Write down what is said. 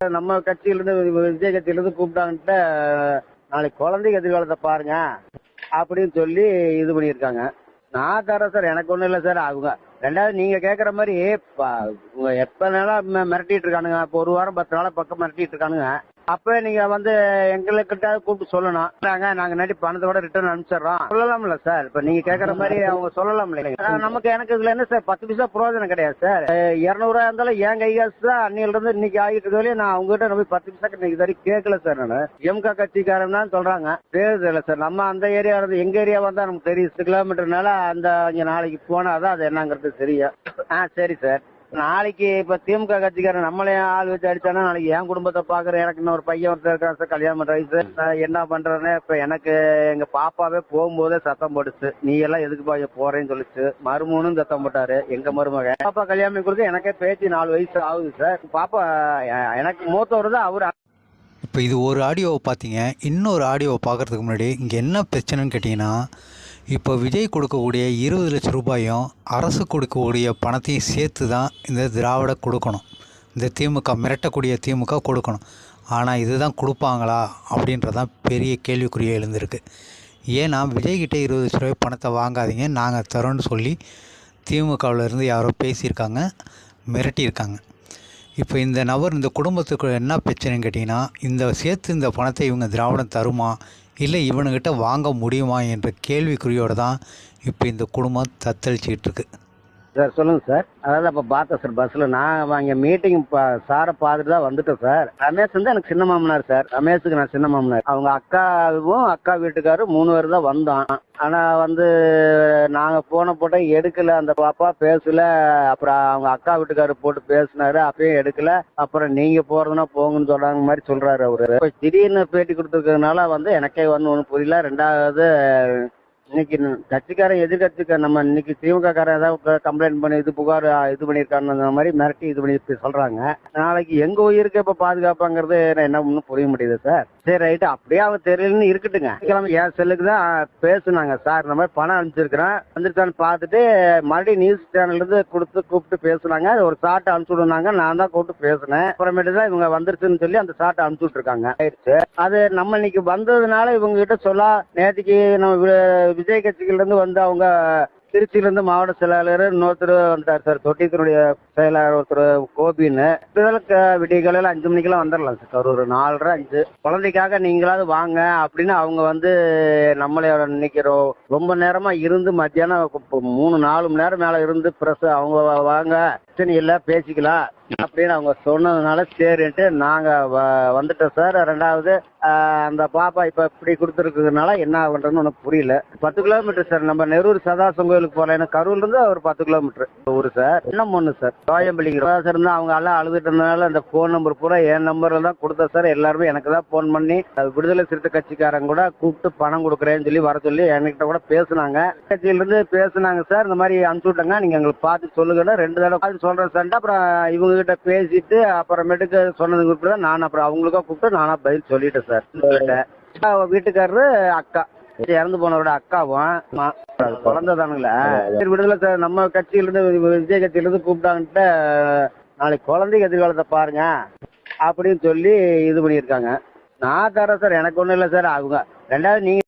நம்ம கட்சியிலிருந்து விஜய் கட்சியிலிருந்து கூப்பிட்டாங்கன்ட்டு நாளைக்கு குழந்தைங்க எதிர்காலத்தை பாருங்க அப்படின்னு சொல்லி இது பண்ணியிருக்காங்க. நான் தரேன் சார் எனக்கு ஒன்றும் இல்லை சார் அவங்க ரெண்டாவது நீங்க கேக்குற மாதிரி எப்ப நாளா மிரட்டிட்டு இருக்கானுங்க. இப்போ ஒரு வாரம் பத்து நாளா பக்கம் மிரட்டிட்டு இருக்கானுங்க. அப்ப நீங்க வந்து எங்ககிட்ட கூப்பிட்டு சொல்லணும். நாங்க நாங்க நடி பணத்தை கூட ரிட்டர்ன் அனுப்பிச்சிடுறோம். சொல்லலாம்ல சார் இப்ப நீங்க கேக்குற மாதிரி அவங்க சொல்லலாம் இல்லைங்க நமக்கு எனக்கு இதுல என்ன சார் பத்து பைசா பிரயோஜனம் கிடையாது சார் இருநூறுவா இருந்தாலும் என் கை காசு தான் அன்னையில இருந்து இன்னைக்கு ஆகிட்டு இருக்கவே நான் அவங்க கிட்ட போய் பத்து பைசா இன்னைக்கு இது வரைக்கும் கேட்கல சார் நான். எம்கா கட்சிக்காரன் தான் சொல்றாங்க. தெரியுது இல்ல சார் நம்ம அந்த ஏரியா இருந்து எங்க ஏரியா வந்தா நமக்கு தெரியும். சிக்ஸ் கிலோமீட்டர்னால அந்த இங்க நாளைக்கு போனாதான் அது என்னங்கிறது தெரியும். ஆ சரி சார் நாளைக்கு இப்ப திமுக கட்சிக்காரன் நம்மளே ஆள் வச்சு அடிச்சானா நாளைக்கு என் குடும்பத்தை பாக்குற எனக்கு இன்னொரு பையன் ஒருத்தர் இருக்கான் சார் கல்யாணம் பண்ற வயசு. என்ன பண்றேன்னு இப்ப எனக்கு எங்க பாப்பாவே போகும்போதே சத்தம் போட்டுச்சு. நீ எல்லாம் எதுக்கு பாய போறேன்னு சொல்லிச்சு. மருமகனும் சத்தம் போட்டாரு. எங்க மருமக? பாப்பா கல்யாணம் கொடுத்து எனக்கே பேச்சு நாலு வயசு ஆகுது சார். பாப்பா எனக்கு மூத்தவர் தான் அவரு இப்போ இது ஒரு ஆடியோவை பார்த்தீங்க. இன்னொரு ஆடியோவை பார்க்குறதுக்கு முன்னாடி இங்கே என்ன பிரச்சனைன்னு கேட்டிங்கன்னா இப்போ விஜய் கொடுக்கக்கூடிய இருபது லட்சம் ரூபாயும் அரசு கொடுக்கக்கூடிய பணத்தையும் சேர்த்து தான் இந்த திராவிட கொடுக்கணும். இந்த திமுக மிரட்டக்கூடிய திமுக கொடுக்கணும். ஆனால் இதுதான் கொடுப்பாங்களா அப்படின்றதான் பெரிய கேள்விக்குறியாக எழுந்திருக்கு. ஏன்னா விஜய்கிட்ட இருபது லட்ச ரூபாய் பணத்தை வாங்காதீங்க. நாங்கள் தரோன்னு சொல்லி திமுகவிலேருந்து யாரோ பேசியிருக்காங்க மிரட்டியிருக்காங்க. இப்போ இந்த நபர் இந்த குடும்பத்துக்கு என்ன பிரச்சனைன்னு கேட்டிங்கன்னா இந்த சேர்த்து இந்த பணத்தை இவங்க திராவிடம் தருமா? இல்லை இவனுக்கிட்ட வாங்க முடியுமா என்ற கேள்விக்குறியோடு தான் இப்போ இந்த குடும்பம் தத்தளிச்சிக்கிட்டு இருக்கு. சார் சொல்லுங்க சார். அதாவது அப்ப பார்த்தேன் சார் பஸ்ல நான் அங்க மீட்டிங் சாரை பார்த்துட்டு தான் வந்துட்டேன் சார். ரமேஷ் வந்து எனக்கு சின்ன மாமனார் சார். ரமேஷுக்கு நான் சின்ன மாமனார். அவங்க அக்காவும் அக்கா வீட்டுக்காரும் மூணு பேர் தான் வந்தோம். ஆனா வந்து நாங்க போன போட்ட எடுக்கல. அந்த பாப்பா பேசல. அப்புறம் அவங்க அக்கா வீட்டுக்காரர் போட்டு பேசினாரு. அப்பயும் எடுக்கல. அப்புறம் நீங்க போறதுன்னா போங்கன்னு சொல்றாங்க மாதிரி சொல்றாரு அவரு. திடீர்னு பேட்டி கொடுத்துருக்கறதுனால வந்து எனக்கே வந்து ஒன்றும் புரியல. ரெண்டாவது இன்னைக்கு கட்சிக்காரன் எதிர்கட்சிக்கார நம்ம இன்னைக்கு திமுக காரன் ஏதாவது கம்ப்ளைண்ட் பண்ணி இது புகார் இது பண்ணியிருக்காங்க மாதிரி மிரட்டி இது பண்ணி சொல்றாங்க. நாளைக்கு எங்க உயிருக்கு இப்ப பாதுகாப்பாங்கிறது நான் என்ன ஒன்றும் புரிய முடியுது சார் சரி ரைட்டு. அப்படியே அவன் தெரியலன்னு இருக்கட்டுங்க. கிழமை என் செல்லுக்கு தான் பேசுனாங்க சார் இந்த மாதிரி பணம் அனுப்பிச்சிருக்கிறேன். வந்துருச்சான்னு பார்த்துட்டு மறுபடியும் நியூஸ் சேனல்ல இருந்து கொடுத்து கூப்பிட்டு பேசுனாங்க. ஒரு சாட்டை அனுப்பிச்சு விடுனாங்க. நான் தான் கூப்பிட்டு பேசினேன். அப்புறமேட்டு தான் இவங்க வந்துருச்சுன்னு சொல்லி அந்த சாட்டை அனுப்பிச்சு விட்டுருக்காங்க. அது நம்ம இன்னைக்கு வந்ததுனால இவங்க கிட்ட சொல்ல நேற்றுக்கு நம்ம விஜய் கட்சியில இருந்து வந்து அவங்க திருச்சியில இருந்து மாவட்ட செயலாளர் இன்னொருத்தர் வந்துட்டார் சார் தொட்டியத்தினுடைய செயலாளர் ஒருத்தர் கோபின்னு. இதெல்லாம் விடிய காலையில அஞ்சு மணிக்கெல்லாம் வந்துடலாம் சார் ஒரு நாலரை அஞ்சு. குழந்தைக்காக நீங்களாவது வாங்க அப்படின்னு அவங்க வந்து நம்மளே நினைக்கிறோம். ரொம்ப நேரமா இருந்து மத்தியானம் மூணு நாலு மணி நேரம் மேல இருந்து பிரஸ் அவங்க வாங்க. பிரச்சனை இல்லை பேசிக்கலாம் அப்படின்னு அவங்க சொன்னதுனால சரின்ட்டு நாங்க வ- வந்துட்டோம் சார். ரெண்டாவது அந்த பாப்பா இப்ப இப்படி கொடுத்துருக்கிறதுனால என்ன பண்றதுன்னு ஒன்றும் புரியல. பத்து கிலோமீட்டர் சார். நம்ம நெரூர் சதாசம் கோயிலுக்கு போகலாம் எனக்கு கரூர்ல இருந்து ஒரு பத்து கிலோமீட்டர். ஊரு சார். என்ன ஒண்ணு சார்? கோயம்பள்ளிங்க சார் இருந்தா அவங்க எல்லாம் அழுதுட்டு இருந்தனால அந்த போன் நம்பர் பூரா என் நம்பர்ல தான் கொடுத்தேன் சார் எல்லாருமே எனக்கு தான் போன் பண்ணி விடுதலை சிறுத்தை கட்சிக்காரங்க கூட கூப்பிட்டு பணம் கொடுக்குறேன்னு சொல்லி வர சொல்லி என்கிட்ட கூட பேசுனாங்க. கட்சியில இருந்து பேசுனாங்க சார் இந்த மாதிரி அனுப்பிச்சு விட்டாங்க நீங்க எங்களுக்கு பார்த்து சொல்லுங்கன்னு ரெண்டு தடவை பார்த்து சொல்றேன் சார் அப்புறம் இவங்க கிட்ட பேசிட்டு அப்புறமேட்டுக்கு சொன்னதுக்கு அப்புறம் தான் நான் அப்புறம் அவங்களுக்கா கூப்பிட்டு நானா பதில் சொல்லிட்டேன் சார். வீட்டுக்காரரு அக்கா. இறந்து போனவரோட அக்காவும் குழந்தை தானுங்களே விடுதலை சார் நம்ம கட்சியில இருந்து விஜய் கட்சியில இருந்து கூப்பிட்டாங்கன்ட்டு நாளைக்கு குழந்தைங்க எதிர்காலத்தை பாருங்க அப்படின்னு சொல்லி இது பண்ணியிருக்காங்க. நான் தரேன் சார் எனக்கு ஒன்றும் இல்லை சார் அவங்க ரெண்டாவது நீங்க